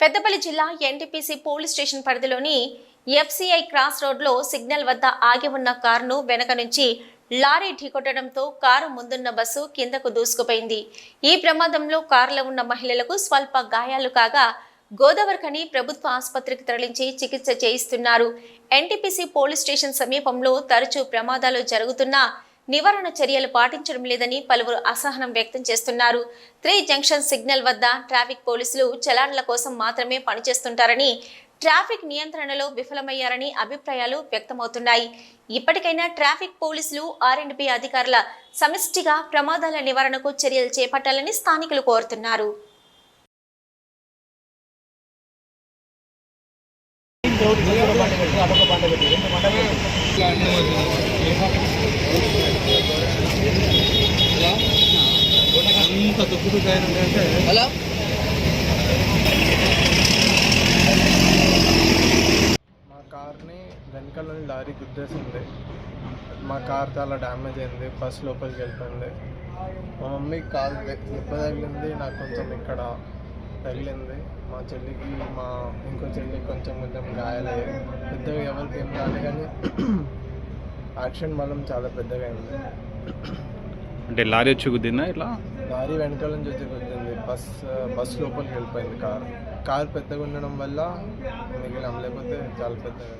పెద్దపల్లి జిల్లా NTPC police station పరిధిలోని FCI cross రోడ్లో సిగ్నల్ వద్ద ఆగి ఉన్న కారును వెనక నుంచి లారీ ఢీకొట్టడంతో కారు ముందున్న బస్సు కిందకు దూసుకుపోయింది. ఈ ప్రమాదంలో కారులో ఉన్న మహిళలకు స్వల్ప గాయాలు కాగా గోదావరికని ప్రభుత్వ ఆసుపత్రికి తరలించి చికిత్స చేయిస్తున్నారు. ఎన్టీపీసీ పోలీస్ స్టేషన్ సమీపంలో తరచూ ప్రమాదాలు జరుగుతున్నా నివారణ చర్యలు పాటించడం లేదని పలువురు అసహనం వ్యక్తం చేస్తున్నారు. త్రీ జంక్షన్ సిగ్నల్ వద్ద ట్రాఫిక్ పోలీసులు చలాన్ల కోసం మాత్రమే పనిచేస్తుంటారని ట్రాఫిక్ నియంత్రణలో విఫలమయ్యారని అభిప్రాయాలు వ్యక్తమవుతున్నాయి. ఇప్పటికైనా ట్రాఫిక్ పోలీసులు ఆర్ అండ్ బి అధికారుల సమిష్టిగా ప్రమాదాల నివారణకు చర్యలు చేపట్టాలని స్థానికులు కోరుతున్నారు. అంత దుక్కుడు అంటే హలో? మా కార్ని వెనకాల నుండి లారీ గుద్దేసింది. మా కార్ చాలా డ్యామేజ్ అయింది. బస్ లోపలికి వెళ్ళిపోయింది. మా మమ్మీ కాల్ దెబ్బ తగిలింది. నాకు కొంచెం ఇక్కడ తగిలింది. మా చెల్లికి మా ఇంకో చెల్లికి కొంచెం కొంచెం గాయాలయ్యాయి పెద్దగా ఎవరికి ఏం కాలే కానీ యాక్సిడెంట్ మాత్రం చాలా పెద్దగా అయింది. అంటే లారీ వచ్చి గుద్దిందా ఇట్లా? లారీ వెనకాల నుంచి వచ్చి గుద్దింది. బస్ బస్ లోపలికి వెళ్ళిపోయింది కార్. కార్ పెద్దగా ఉండడం వల్ల మిగిలిన లేకపోతే చాలా పెద్దగా.